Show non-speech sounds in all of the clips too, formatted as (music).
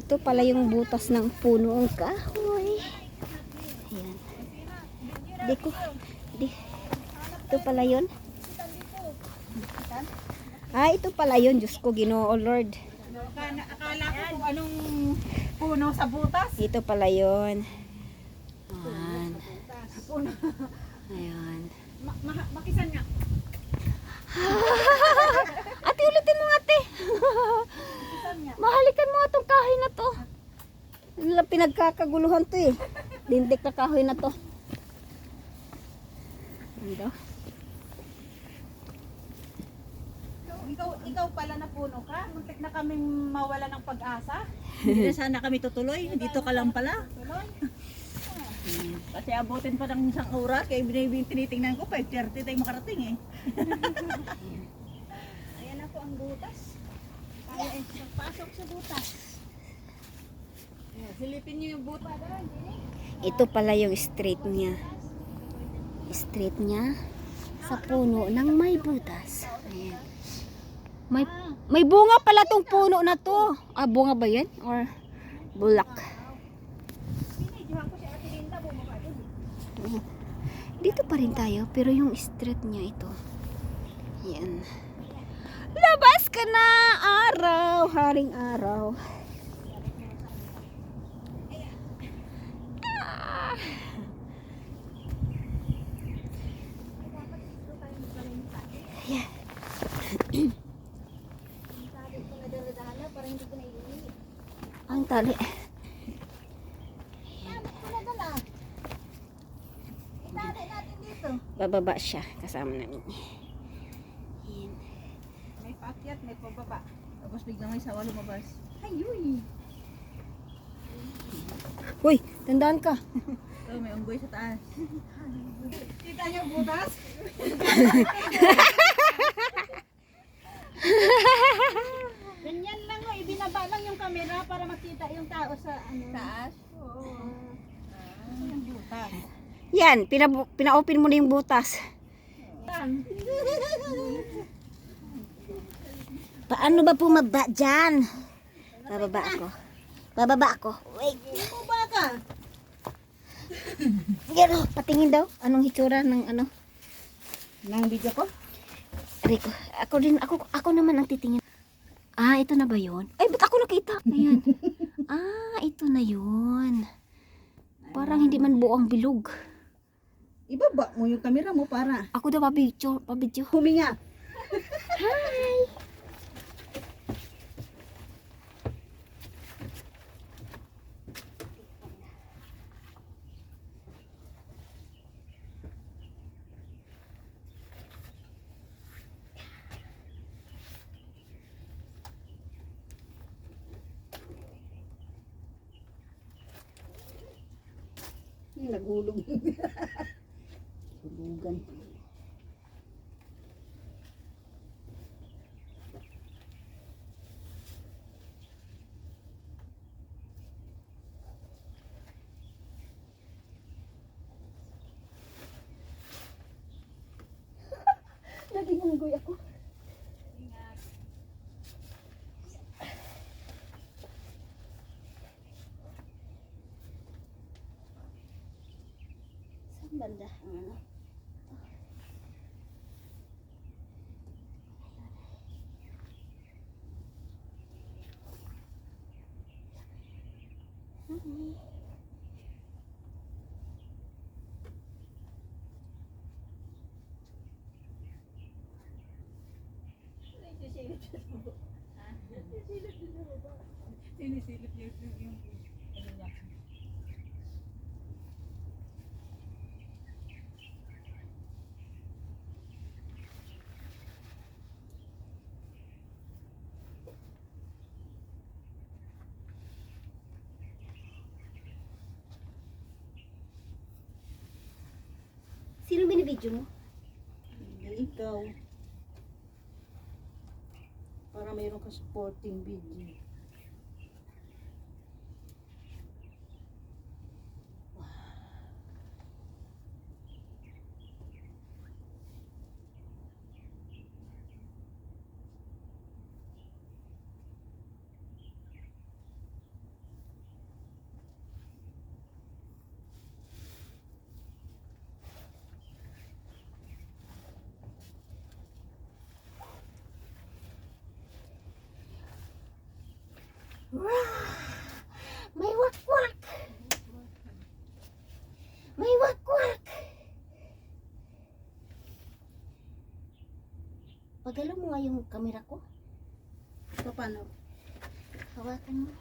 Ito pala yung butas ng puno ng kahoy. Ayan. Di ko, di. Ito pala yun. Ah, ito pala yun. Diyos ko, ginoo, Lord. Akala, ko kung anong puno sa butas. Ito pala yun. Ayan. Puno. Ayan. Ma ma makisan nga. (laughs) Ate, ulitin mo ate. (laughs) Mahalikan mo itong kahoy na to. Pinagkakaguluhan to eh. Dindik na kahoy na to. Ano? Ikaw, ikaw pala na puno ka. Muntik na kami mawala ng pag-asa. (laughs) Hindi na sana kami tutuloy. Dito ka lang pala. Kasi abutin pa ng isang oras. Kaya binibing tinitingnan ko. 5.30 tayo makarating eh. (laughs) Ayan ako ang butas. Pasok sa butas. Silipin niyo yung butas. Ito pala yung street niya. Street niya sa puno ng may butas. Ayan. May, may bunga pala tong puno na to. Ah, bunga ba yan? Or bulak? Doon. Dito pa rin tayo, pero yung street niya ito. Yan. Labas ka na, araw, haring araw. Ah. Yeah. Ang tali. Bababa siya kasama namin. Yan. Paakyat, may pababa. Tapos biglang may sawa lumabas. Ayuy! Uy, tandaan ka. (laughs) Oh, may unggoy sa taas. Kita niyo butas? (laughs) Ganyan lang o, ibinaba lang yung camera para makita yung tao sa ano. Taas? Oo. Ah, yung butas. Yan, pina- pina-open mo na yung butas. Tan. Paano ba pumaba dyan? Bababa ako. Bababa ako. Wait. Bumaba ka. Yan oh, patingin daw. Anong hitsura ng ano? Nang video ko? Rico, ako din, ako, ako naman ang titingin. Ah, ito na ba yun? Ay, ba't ako nakita? Ayan. (laughs) ah, ito na yun. Parang hindi man buo ang bilog. Ibaba mo yung camera mo para Ako daw pabidyo, pabidyo. huminga. Nagulong. (laughs) Hulugan. Naging unggoy ako. Saan banda? Ang ano? Sinisilip niya yung Sino binibidyo mo? Hindi ikaw. Para mayroon ka supporting video. May wakwak! May wakwak! Pagalo mo nga yung kamera ko. So, paano? Hawakan mo.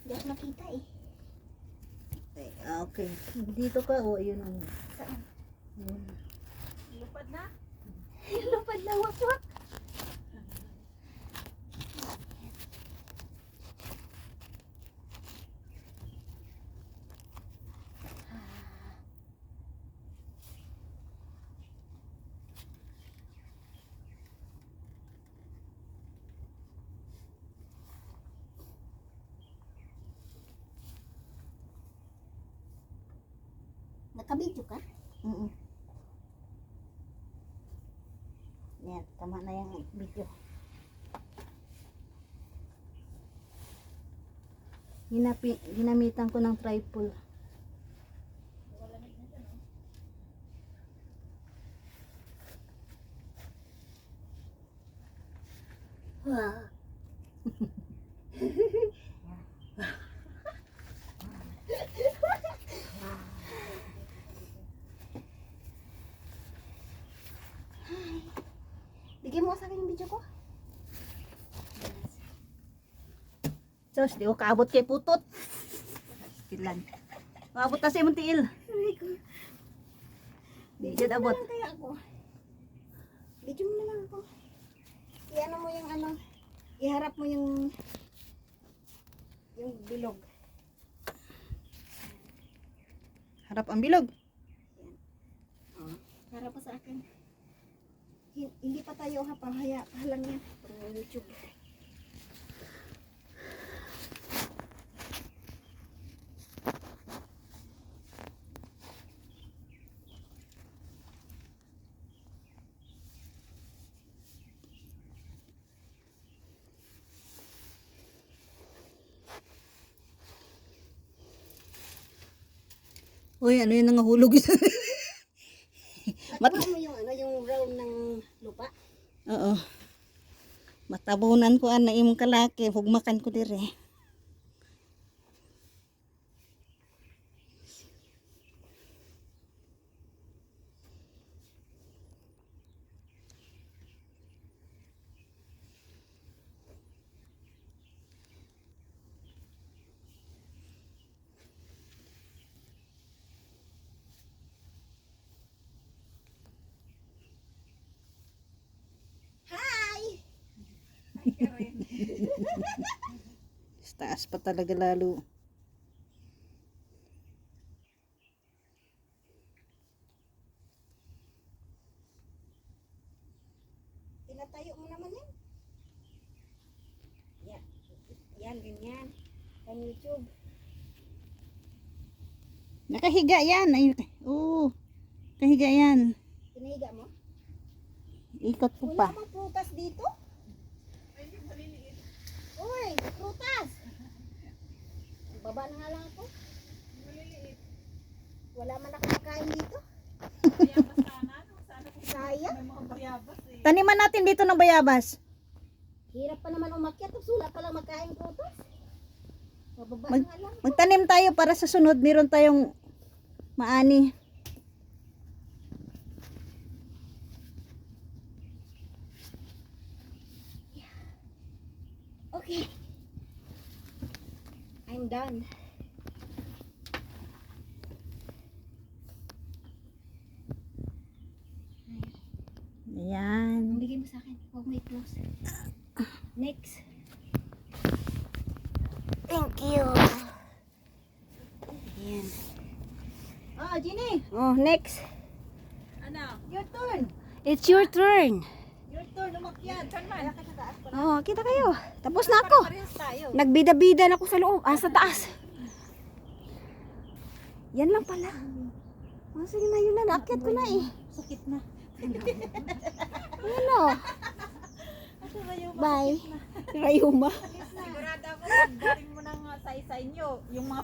Hindi ako nakita eh. Eh, ah, okay. Dito ka, o, yun ang... Saan? Yun. Lupad na? (laughs) Lupad na wakwak. Nakabidyo ka? Mm Yan, tama na yung video. Ginapi, ginamitan ko ng tripod. Bigyan mo sa akin yung video ko. Sos, di ko kaabot kay putot. Tilan. Kaabot na sa imong tiil. Di dyan abot. Video mo na lang ako. Iano mo yung ano, iharap mo yung yung bilog. Harap ang bilog. Harap mo sa akin. Hin- Hindi pa tayo hapahaya, halang yan. Puro YouTube. Uy, ano yun nangahulog? (laughs) Mat Mat mo yung ano, yung round ng lupa. Oo. Matabunan ko an na imong kalaki, hugmakan ko dire. Hi! Sa Taas pa talaga lalo. Tinatayo mo naman yan. Yan. Yan, ganyan. Pang YouTube. Nakahiga yan. Ay, oo. Kahiga yan. Pinahiga mo? Ikot ko Wala pa. namang prutas dito. Uy, prutas! Baba na nga lang ako. Wala man ako makain dito. Sayang. Taniman natin dito ng bayabas. Hirap pa naman umakyat. Wala pa lang makain prutas. Bababa Mag- na nga lang. Magtanim tayo para sa sunod meron tayong maani. Okay. I'm done. Ayan. Bigay mo sa akin. Huwag mo i-close. Next. Thank you. Ayan. Ah, Ginny. Oh, next. Ano? Your turn. It's your turn. Your turn umakyat. Saan man? Oh, kita kayo. Tapos na ako. Nagbida-bida na ako sa loob. Ah, sa taas. Yan lang pala. Oh, sige na, yun na. Naakyat ko na eh. Sakit na. Ano? Bye. Rayuma. Sigurado ako, pag galing mo ng sa isa inyo, yung mga